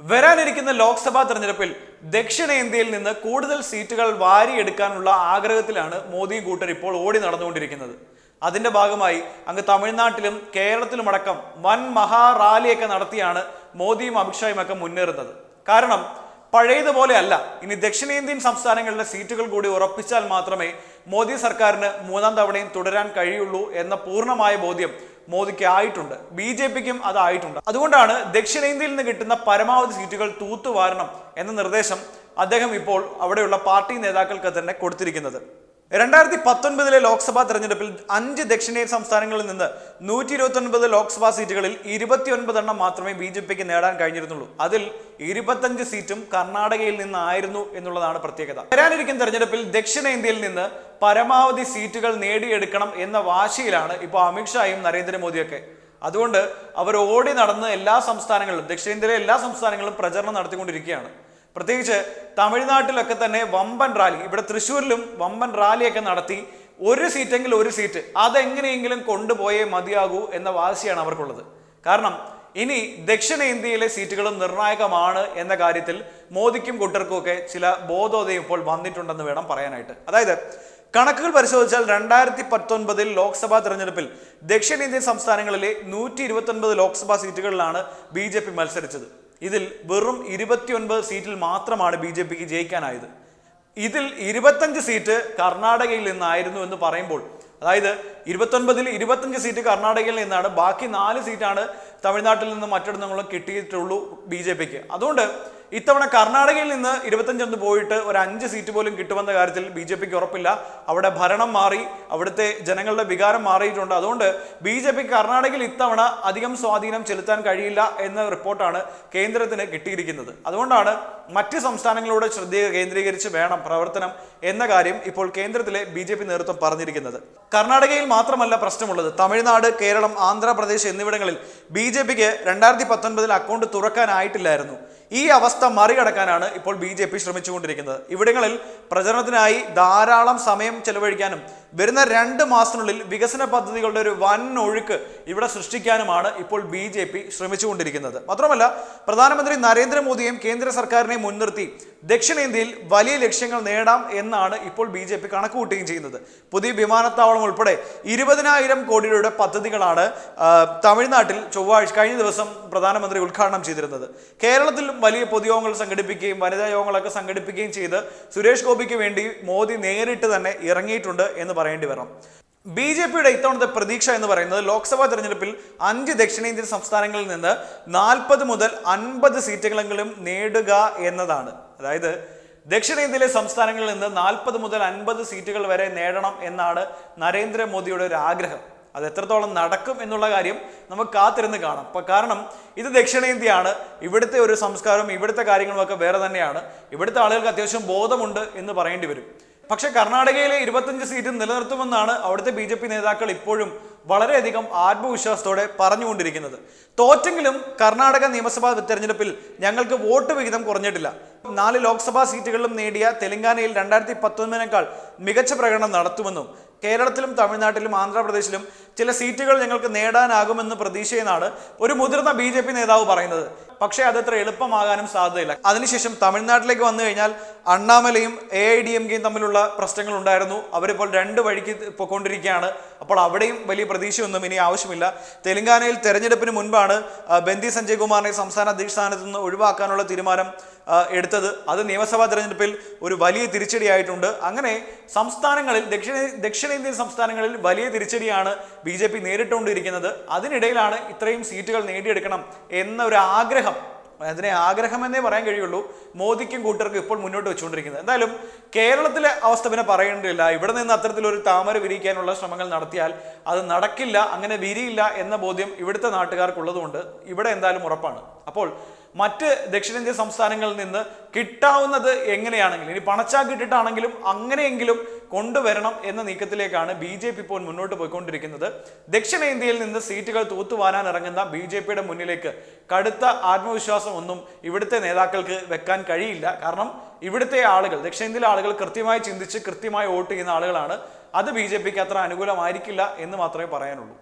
വരാനിരിക്കുന്ന ലോക്സഭാ തെരഞ്ഞെടുപ്പിൽ ദക്ഷിണേന്ത്യയിൽ നിന്ന് കൂടുതൽ സീറ്റുകൾ വാരിയെടുക്കാനുള്ള ആഗ്രഹത്തിലാണ് മോദി കൂട്ടർ ഇപ്പോൾ ഓടി നടന്നുകൊണ്ടിരിക്കുന്നത്. അതിന്റെ ഭാഗമായി അങ്ങ് തമിഴ്നാട്ടിലും കേരളത്തിലുമടക്കം വൻ മഹാറാലിയൊക്കെ നടത്തിയാണ് മോദിയും അമിത്ഷായും ഒക്കെ മുന്നേറുന്നത്. കാരണം പഴയതുപോലെ അല്ല. ഇനി ദക്ഷിണേന്ത്യൻ സംസ്ഥാനങ്ങളിലെ സീറ്റുകൾ കൂടി ഉറപ്പിച്ചാൽ മാത്രമേ മോദി സർക്കാരിന് മൂന്നാം തവണയും തുടരാൻ കഴിയുള്ളൂ എന്ന പൂർണമായ ബോധ്യം മോദിക്ക് ആയിട്ടുണ്ട് ബി ജെ പിക്കും അതായിട്ടുണ്ട്. അതുകൊണ്ടാണ് ദക്ഷിണേന്ത്യയിൽ നിന്ന് കിട്ടുന്ന പരമാവധി സീറ്റുകൾ തൂത്തുവാരണം എന്ന നിർദ്ദേശം അദ്ദേഹം ഇപ്പോൾ അവിടെയുള്ള പാർട്ടി നേതാക്കൾക്ക് തന്നെ കൊടുത്തിരിക്കുന്നത്. രണ്ടായിരത്തി പത്തൊൻപതിലെ ലോക്സഭാ തെരഞ്ഞെടുപ്പിൽ അഞ്ച് ദക്ഷിണേന്ത്യൻ സംസ്ഥാനങ്ങളിൽ നിന്ന് നൂറ്റി ഇരുപത്തൊൻപത് ലോക്സഭാ സീറ്റുകളിൽ ഇരുപത്തിയൊൻപത് എണ്ണം മാത്രമേ ബി ജെ പിക്ക് നേടാൻ കഴിഞ്ഞിരുന്നുള്ളൂ. അതിൽ ഇരുപത്തഞ്ച് സീറ്റും കർണാടകയിൽ നിന്നായിരുന്നു എന്നുള്ളതാണ് പ്രത്യേകത. വരാനിരിക്കുന്ന തെരഞ്ഞെടുപ്പിൽ ദക്ഷിണേന്ത്യയിൽ നിന്ന് പരമാവധി സീറ്റുകൾ നേടിയെടുക്കണം എന്ന വാശിയിലാണ് ഇപ്പോൾ അമിത്ഷായും നരേന്ദ്രമോദിയൊക്കെ. അതുകൊണ്ട് അവർ ഓടി നടന്ന് എല്ലാ സംസ്ഥാനങ്ങളിലും ദക്ഷിണേന്ത്യയിലെ എല്ലാ സംസ്ഥാനങ്ങളിലും പ്രചരണം നടത്തിക്കൊണ്ടിരിക്കുകയാണ്. പ്രത്യേകിച്ച് തമിഴ്നാട്ടിലൊക്കെ തന്നെ വമ്പൻ റാലി. ഇവിടെ തൃശ്ശൂരിലും വമ്പൻ റാലിയൊക്കെ നടത്തി ഒരു സീറ്റെങ്കിൽ ഒരു സീറ്റ്. അതെങ്ങനെയെങ്കിലും കൊണ്ടുപോയേ മതിയാകൂ എന്ന വാശിയാണ് അവർക്കുള്ളത്. കാരണം ഇനി ദക്ഷിണേന്ത്യയിലെ സീറ്റുകളും നിർണായകമാണ് എന്ന കാര്യത്തിൽ മോദിക്കും കൂട്ടർക്കും ഒക്കെ ചില ബോധോദയം ഇപ്പോൾ വന്നിട്ടുണ്ടെന്ന് വേണം പറയാനായിട്ട്. അതായത് കണക്കുകൾ പരിശോധിച്ചാൽ രണ്ടായിരത്തി പത്തൊൻപതിൽ ലോക്സഭാ തെരഞ്ഞെടുപ്പിൽ ദക്ഷിണേന്ത്യൻ സംസ്ഥാനങ്ങളിലെ നൂറ്റി ഇരുപത്തൊൻപത് ലോക്സഭാ സീറ്റുകളിലാണ് ബി ജെ പി മത്സരിച്ചത്. ഇതിൽ വെറും ഇരുപത്തിയൊൻപത് സീറ്റിൽ മാത്രമാണ് ബി ജെ പിക്ക് ജയിക്കാനായത്. ഇതിൽ ഇരുപത്തഞ്ച് സീറ്റ് കർണാടകയിൽ നിന്നായിരുന്നു എന്ന് പറയുമ്പോൾ അതായത് ഇരുപത്തൊൻപതിൽ ഇരുപത്തഞ്ച് സീറ്റ് കർണാടകയിൽ നിന്നാണ് ബാക്കി നാല് സീറ്റാണ് തമിഴ്നാട്ടിൽ നിന്ന് മറ്റിടങ്ങളും കിട്ടിയിട്ടുള്ളൂ ബി ജെ പിക്ക്. അതുകൊണ്ട് ഇത്തവണ കർണാടകയിൽ നിന്ന് ഇരുപത്തഞ്ചൊന്ന് പോയിട്ട് ഒരു അഞ്ച് സീറ്റ് പോലും കിട്ടുമെന്ന കാര്യത്തിൽ ബി ജെ പിക്ക് ഉറപ്പില്ല. അവിടെ ഭരണം മാറി അവിടുത്തെ ജനങ്ങളുടെ വികാരം മാറിയിട്ടുണ്ട്. അതുകൊണ്ട് ബി ജെ പിക്ക് കർണാടകയിൽ ഇത്തവണ അധികം സ്വാധീനം ചെലുത്താൻ കഴിയില്ല എന്ന റിപ്പോർട്ടാണ് കേന്ദ്രത്തിന് കിട്ടിയിരിക്കുന്നത്. അതുകൊണ്ടാണ് മറ്റ് സംസ്ഥാനങ്ങളോട് ശ്രദ്ധ കേന്ദ്രീകരിച്ച് വേണം പ്രവർത്തനം എന്ന കാര്യം ഇപ്പോൾ കേന്ദ്രത്തിലെ ബി ജെ പി നേതൃത്വം പറഞ്ഞിരിക്കുന്നത്. കർണാടകയിൽ മാത്രമല്ല പ്രശ്നമുള്ളത്. തമിഴ്നാട് കേരളം ആന്ധ്രാപ്രദേശ് എന്നിവിടങ്ങളിൽ ബി ജെ പിക്ക് രണ്ടായിരത്തി പത്തൊൻപതിൽ അക്കൗണ്ട് തുറക്കാനായിട്ടില്ലായിരുന്നു. ഈ അവസ്ഥ മറികടക്കാനാണ് ഇപ്പോൾ ബി ജെ പി ശ്രമിച്ചുകൊണ്ടിരിക്കുന്നത്. ഇവിടങ്ങളിൽ പ്രചരണത്തിനായി ധാരാളം സമയം ചെലവഴിക്കാനും വരുന്ന രണ്ട് മാസത്തിനുള്ളിൽ വികസന പദ്ധതികളുടെ ഒരു വൻ ഒഴുക്ക് ഇവിടെ സൃഷ്ടിക്കാനുമാണ് ഇപ്പോൾ ബി ജെ പി ശ്രമിച്ചുകൊണ്ടിരിക്കുന്നത്. മാത്രമല്ല പ്രധാനമന്ത്രി നരേന്ദ്രമോദിയെയും കേന്ദ്ര സർക്കാരിനെയും മുൻനിർത്തി ദക്ഷിണേന്ത്യയിൽ വലിയ ലക്ഷ്യങ്ങൾ നേടാം എന്നാണ് ഇപ്പോൾ ബി ജെ പി കണക്കുകൂട്ടുകയും ചെയ്യുന്നത്. പുതിയ വിമാനത്താവളം ഉൾപ്പെടെ ഇരുപതിനായിരം കോടി രൂപയുടെ പദ്ധതികളാണ് തമിഴ്നാട്ടിൽ ചൊവ്വാഴ്ച കഴിഞ്ഞ ദിവസം പ്രധാനമന്ത്രി ഉദ്ഘാടനം ചെയ്തിരുന്നത്. കേരളത്തിലും വലിയ പൊതുയോഗങ്ങൾ സംഘടിപ്പിക്കുകയും വനിതാ യോഗങ്ങളൊക്കെ സംഘടിപ്പിക്കുകയും ചെയ്ത് സുരേഷ് ഗോപിക്ക് വേണ്ടി മോദി നേരിട്ട് തന്നെ ഇറങ്ങിയിട്ടുണ്ട് എന്ന് പറയേണ്ടി വരണം ബി ജെ പിയുടെ ഇത്തവണത്തെ പ്രതീക്ഷ എന്ന് പറയുന്നത് ലോക്സഭാ തെരഞ്ഞെടുപ്പിൽ അഞ്ച് ദക്ഷിണേന്ത്യൻ സംസ്ഥാനങ്ങളിൽ നിന്ന് നാൽപ്പത് മുതൽ അൻപത് സീറ്റുകളെങ്കിലും നേടുക എന്നതാണ്. അതായത് ദക്ഷിണേന്ത്യയിലെ സംസ്ഥാനങ്ങളിൽ നിന്ന് നാൽപ്പത് മുതൽ അൻപത് സീറ്റുകൾ വരെ നേടണം എന്നാണ് നരേന്ദ്രമോദിയുടെ ഒരു ആഗ്രഹം. അത് എത്രത്തോളം നടക്കും എന്നുള്ള കാര്യം നമുക്ക് കാത്തിരുന്ന് കാണാം. അപ്പൊ കാരണം ഇത് ദക്ഷിണേന്ത്യയാണ്. ഇവിടുത്തെ ഒരു സംസ്കാരം ഇവിടുത്തെ കാര്യങ്ങളുമൊക്കെ വേറെ തന്നെയാണ്. ഇവിടുത്തെ ആളുകൾക്ക് അത്യാവശ്യം ബോധമുണ്ട് എന്ന് പറയേണ്ടി വരും. പക്ഷേ കർണാടകയിലെ ഇരുപത്തഞ്ച് സീറ്റ് നിലനിർത്തുമെന്നാണ് അവിടുത്തെ ബി ജെ പി നേതാക്കൾ ഇപ്പോഴും വളരെയധികം ആത്മവിശ്വാസത്തോടെ പറഞ്ഞുകൊണ്ടിരിക്കുന്നത്. തോറ്റെങ്കിലും കർണാടക നിയമസഭാ തെരഞ്ഞെടുപ്പിൽ ഞങ്ങൾക്ക് വോട്ട് വിഹിതം കുറഞ്ഞിട്ടില്ല. നാല് ലോക്സഭാ സീറ്റുകളിലും നേടിയ തെലങ്കാനയിൽ രണ്ടായിരത്തി പത്തൊൻപതിനേക്കാൾ മികച്ച പ്രകടനം നടത്തുമെന്നും കേരളത്തിലും തമിഴ്നാട്ടിലും ആന്ധ്രാപ്രദേശിലും ചില സീറ്റുകൾ ഞങ്ങൾക്ക് നേടാനാകുമെന്ന് പ്രതീക്ഷയെന്നാണ് ഒരു മുതിർന്ന ബി ജെ പി നേതാവ് പറയുന്നത്. പക്ഷേ അതത്ര എളുപ്പമാകാനും സാധ്യതയില്ല. അതിനുശേഷം തമിഴ്നാട്ടിലേക്ക് വന്നു കഴിഞ്ഞാൽ അണ്ണാമലയും എ ഐ ഡി എം കെയും തമ്മിലുള്ള പ്രശ്നങ്ങൾ ഉണ്ടായിരുന്നു. അവരിപ്പോൾ രണ്ട് വഴിക്ക് പൊയ്ക്കൊണ്ടിരിക്കുകയാണ് അപ്പോൾ അവിടെയും വലിയ പ്രതീക്ഷയൊന്നും ഇനി ആവശ്യമില്ല. തെലങ്കാനയിൽ തെരഞ്ഞെടുപ്പിന് മുൻപാണ് ബന്ദി സഞ്ജയ് കുമാറിനെ സംസ്ഥാന അധ്യക്ഷ സ്ഥാനത്ത് നിന്ന് ഒഴിവാക്കാനുള്ള തീരുമാനം എടുത്തത്. അത് നിയമസഭാ തെരഞ്ഞെടുപ്പിൽ ഒരു വലിയ തിരിച്ചടിയായിട്ടുണ്ട്. അങ്ങനെ സംസ്ഥാനങ്ങളിൽ ദക്ഷിണ ദക്ഷിണേന്ത്യൻ സംസ്ഥാനങ്ങളിൽ വലിയ തിരിച്ചടിയാണ് ബി ജെ പി നേരിട്ടുകൊണ്ടിരിക്കുന്നത്. അതിനിടയിലാണ് ഇത്രയും സീറ്റുകൾ നേടിയെടുക്കണം എന്ന ഒരു ആഗ്രഹം അതിനെ ആഗ്രഹമെന്നേ പറയാൻ കഴിയുള്ളൂ. മോദിക്കും കൂട്ടർക്കും ഇപ്പോൾ മുന്നോട്ട് വെച്ചുകൊണ്ടിരിക്കുന്നത്. എന്തായാലും കേരളത്തിലെ അവസ്ഥ പിന്നെ പറയേണ്ടതില്ല. ഇവിടെ നിന്ന് അത്തരത്തിലൊരു താമര വിരിയിക്കാനുള്ള ശ്രമങ്ങൾ നടത്തിയാൽ അത് നടക്കില്ല അങ്ങനെ വിരിയില്ല എന്ന ബോധ്യം ഇവിടുത്തെ നാട്ടുകാർക്കുള്ളതുകൊണ്ട് ഇവിടെ എന്തായാലും ഉറപ്പാണ്. അപ്പോൾ മറ്റ് ദക്ഷിണേന്ത്യൻ സംസ്ഥാനങ്ങളിൽ നിന്ന് കിട്ടാവുന്നത് എങ്ങനെയാണെങ്കിലും ഇനി പണച്ചാക്കിട്ടിട്ടാണെങ്കിലും അങ്ങനെയെങ്കിലും കൊണ്ടുവരണം എന്ന നീക്കത്തിലേക്കാണ് ബി ജെ പി ഇപ്പോൾ മുന്നോട്ട് പോയിക്കൊണ്ടിരിക്കുന്നത്. ദക്ഷിണേന്ത്യയിൽ നിന്ന് സീറ്റുകൾ തൂത്തുവാരാൻ ഇറങ്ങുന്ന ബി ജെ പിയുടെ മുന്നിലേക്ക് കടുത്ത ആത്മവിശ്വാസം ഒന്നും ഇവിടുത്തെ നേതാക്കൾക്ക് വെക്കാൻ കഴിയില്ല. കാരണം ഇവിടുത്തെ ആളുകൾ ദക്ഷിണേന്ത്യയിലെ ആളുകൾ കൃത്യമായി ചിന്തിച്ച് കൃത്യമായി വോട്ട് ചെയ്യുന്ന ആളുകളാണ്. അത് ബി ജെ പിക്ക് അത്ര അനുകൂലമായിരിക്കില്ല എന്ന് മാത്രമേ പറയാനുള്ളൂ.